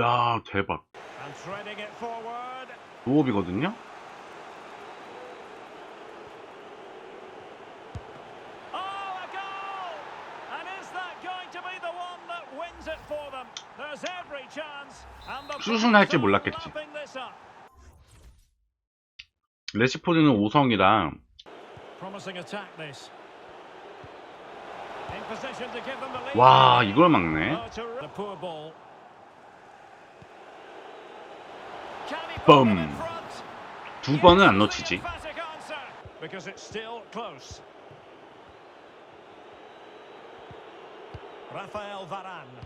야 대박. 노업이거든요 Oh, 수순 할지 Blues are 몰랐겠지. 레시포드는 5성이라 Promising attack this. In position to give them the lead. 와 이걸 막네 Oh, to the poor ball. Can he put Boom. them in front? 두 번은 안 놓치지. Rafael Varane.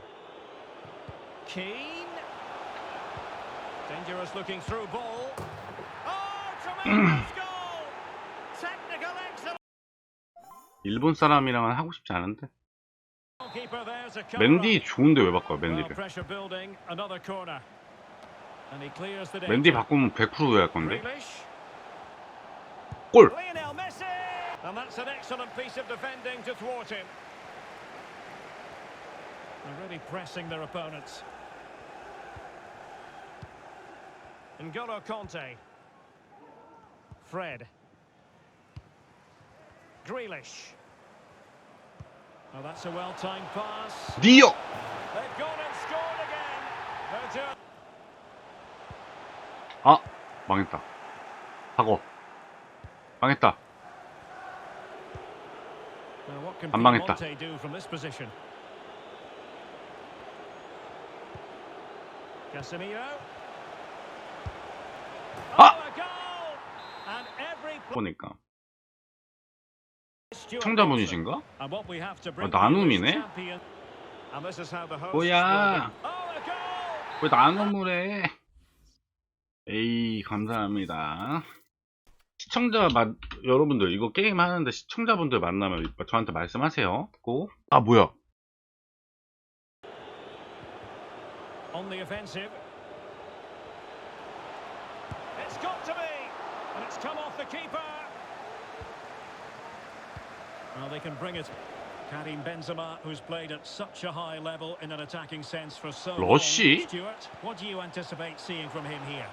Keane. Dangerous looking through ball. Oh, tremendous goal! Technical excellence. 일본 사람이랑은 하고 싶지 않은데 맨디. 좋은데 왜 Well, 맨디를 pressure building, another corner. And he clears the 맨디 danger. 바꾸면 100% 할 건데 Grealish. 골! Lionel Messi! And that's an excellent piece of defending to thwart him. They're really pressing their opponents. N'Golo Conte. Fred. Grealish. Oh, that's a well-timed pass. 니어! They've gone and scored again. 아 망했다 하고 망했다 안 망했다. Ah! Oh, every 보니까 청자분이신가? 아, 나눔이네? 뭐야? Oh! 왜 나눔을 해? 에이 감사합니다. 시청자 마, 여러분들 이거 게임 하는데 시청자분들 만나면 저한테 말씀하세요. 꼭. 아 뭐야? On the offensive. It's got to be. And it's come off the keeper. Well, they can bring it. Karim Benzema, who's played at such a high level in an attacking sense for so long. 러시? Stuart, what do you anticipate seeing from him here?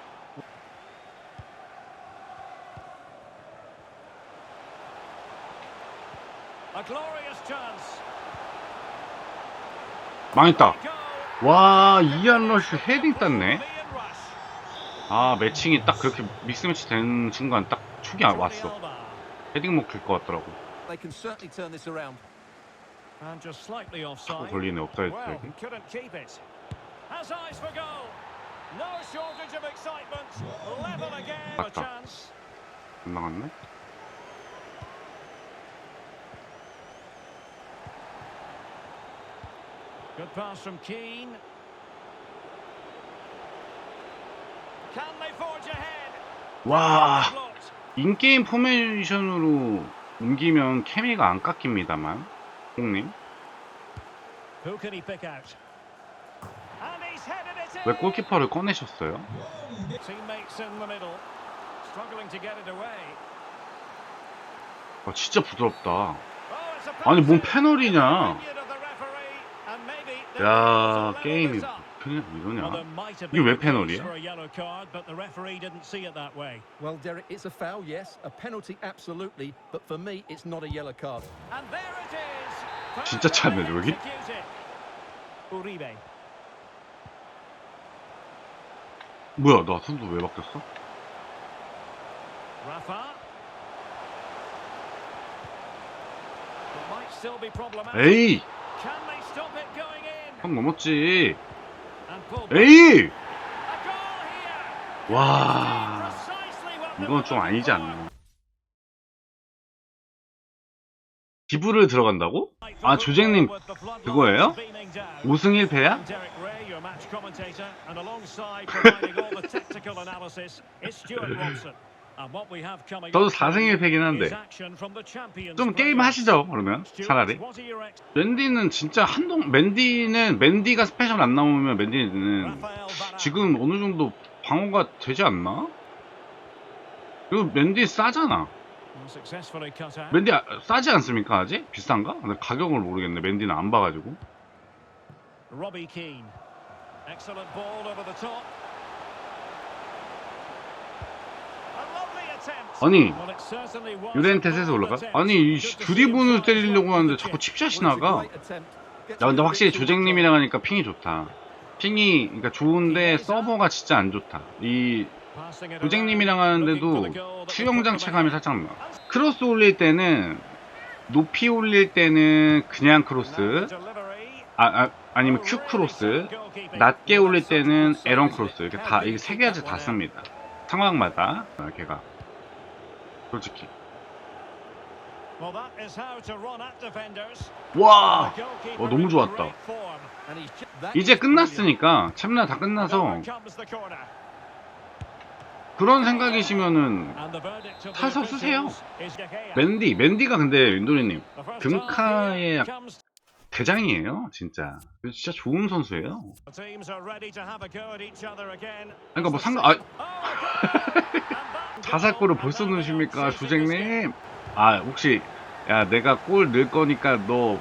망했다. 와 이안 러쉬 헤딩 땄네. 아 매칭이 딱 그렇게 믹스매치 되는 순간 딱 아- 왔어. 헤딩 먹힐 것 같더라고. They can certainly turn this around. And just slightly 자꾸 offside. 걸리네 Well, 헤딩. couldn't keep it. Has eyes for goal. No shortage of excitement. Level again. A 맞다. chance. 안 나갔네. Good pass from Keane. Can they forge ahead? 와. 인게임 포메이션으로 옮기면 케미가 안 깎입니다만. 형님 Who can he pick out? And he's headed it in. 왜 골키퍼를 꺼내셨어요? Teammates in the middle. Struggling to get it away. 아, 진짜 부드럽다. Oh, 아니 뭔. 패널이냐? Opinion of the referee, and maybe the 야 게임이. 그냥 이러냐? 이게 왜 way. Well, Derek, it's a foul, yes. A penalty, absolutely. But for me, it's not a yellow card. And there it is. 진짜 찼네, 저기. 뭐야 나 선수 왜 바뀌었어? Rafa. It might still be problematic. 에이 Can they stop it going in? 형 넘었지. 에이. 와 이건 좀 아니지. 않나? 기부를 들어간다고? 아 조쟁님 그거예요? 우승 1패야? 저도 up 4승 1패긴 is 한데 좀 게임. 하시죠 그러면 차라리 맨디는 진짜 한동 맨디는 맨디가 스페셜 안 나오면 맨디는. 지금 어느 정도 방어가 되지 않나? 그리고 맨디 싸잖아. 맨디 아- 싸지 않습니까 아직? 비싼가? 근데 가격을 모르겠네 맨디는 안 봐가지고 Keane. Excellent ball over the top. A 아니 유렌테스에서 올라가? 아니 드리븐을 때리려고 하는데 자꾸 칩샷이 나가? 야 근데 확실히 조쟁님이랑 하니까 핑이 좋다. 핑이 그러니까 좋은데 서버가 진짜 안 좋다. 이 조쟁님이랑 하는데도 for the goal that would 수영장 put them 체감이 ahead. 살짝 나 크로스 올릴 때는 높이 올릴 때는 그냥 크로스. 아, 아 아니면 큐 크로스. 낮게 올릴 때는 에런 크로스. 이렇게 다 이게 세 가지 다 씁니다. 상황마다. 아, 걔가 솔직히 Well, that is how to run at defenders. 와 어, 너무 좋았다. 이제 끝났으니까 챔나 다 끝나서. 그런 생각이시면은 타서 쓰세요. 맨디 맨디가 근데 윤도리님 comes- 대장이에요 진짜 진짜 좋은 선수예요. 그러니까 뭐 상관 아 Oh, goal, 벌써 넣으십니까. 조쟁님 아 혹시 야 내가 골 넣을 거니까 너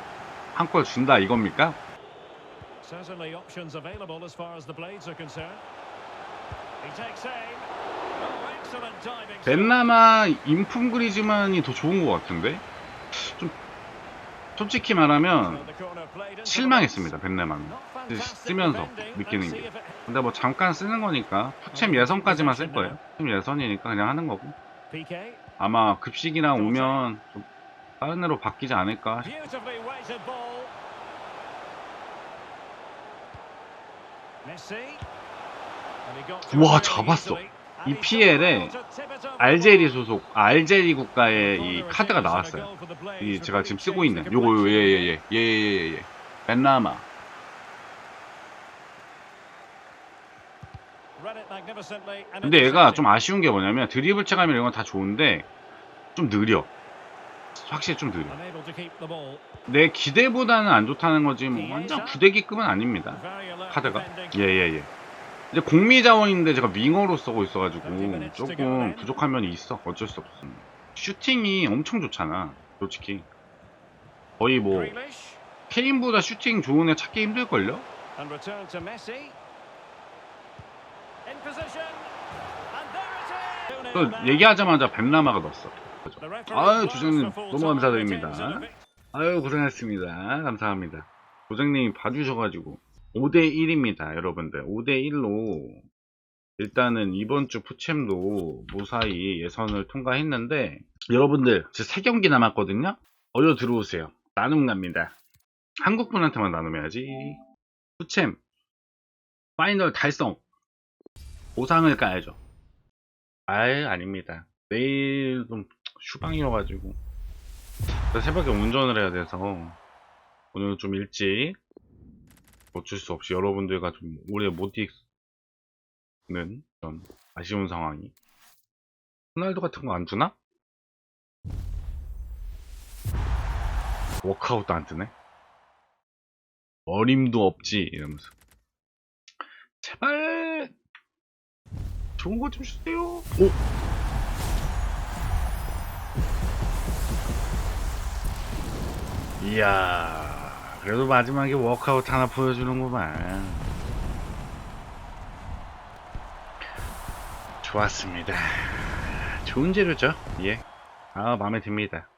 한 골 준다 이겁니까? Oh. 벤나마 인품 그리즈만이 더 좋은 것 같은데 좀 솔직히 말하면 실망했습니다 fantastic 쓰면서. 느끼는 게. 근데 뭐 잠깐 쓰는 거니까 푸챔 예선까지만 쓸 거예요 푸챔 예선이니까 그냥 하는 거고. 아마 급식이랑 오면 좀 다른 애로 바뀌지 않을까 really 잡았어. 이 PL에 알제리. 소속 아, 알제리 국가의 이 카드가 나왔어요 이 제가 지금 쓰고 있는 요거 벤나마 Read it magnificently and 근데 얘가. 좀 아쉬운 게 뭐냐면 드리블 체감 이런 건 다 좋은데 좀 느려 확실히 좀 느려. 내 기대보다는 안 좋다는 거지 뭐 완전 부대기급은 아닙니다 카드가. 예예예 이제 공미 자원인데 제가 윙어로 쓰고 있어가지고 조금 부족한 면이 있어. 어쩔 수 없어. 슈팅이 엄청 좋잖아 솔직히. 거의 뭐. 케인보다 슈팅 좋은 애 찾기 힘들걸요? 그 얘기하자마자 벤라마가 넣었어. referee 아유 주장님 너무. 감사드립니다. 아유 고생했습니다. 감사합니다. 조장님이 봐주셔가지고 5대1입니다 여러분들. 5대1로 일단은 이번 주 푸챔도 무사히 예선을 통과했는데 여러분들 이제 3경기 남았거든요? 어여 들어오세요. 나눔 갑니다. 한국분한테만 나눔해야지. 푸챔 파이널 달성. 보상을 까야죠. 아유 아닙니다. 내일 좀 휴방이어가지고. 새벽에 운전을 해야 돼서 오늘 좀 일찍 어쩔 수 없이 여러분들과 좀 오래 못 있는 그런 아쉬운 상황이. 호날두 같은 거 안 주나? 워크아웃도 안 뜨네? 어림도 없지 이러면서. 제발! 좋은 거 좀 주세요! 오! 이야, 그래도 마지막에 워크아웃 하나 보여주는구만. 좋았습니다. 좋은 재료죠? 예. 아, 마음에 듭니다.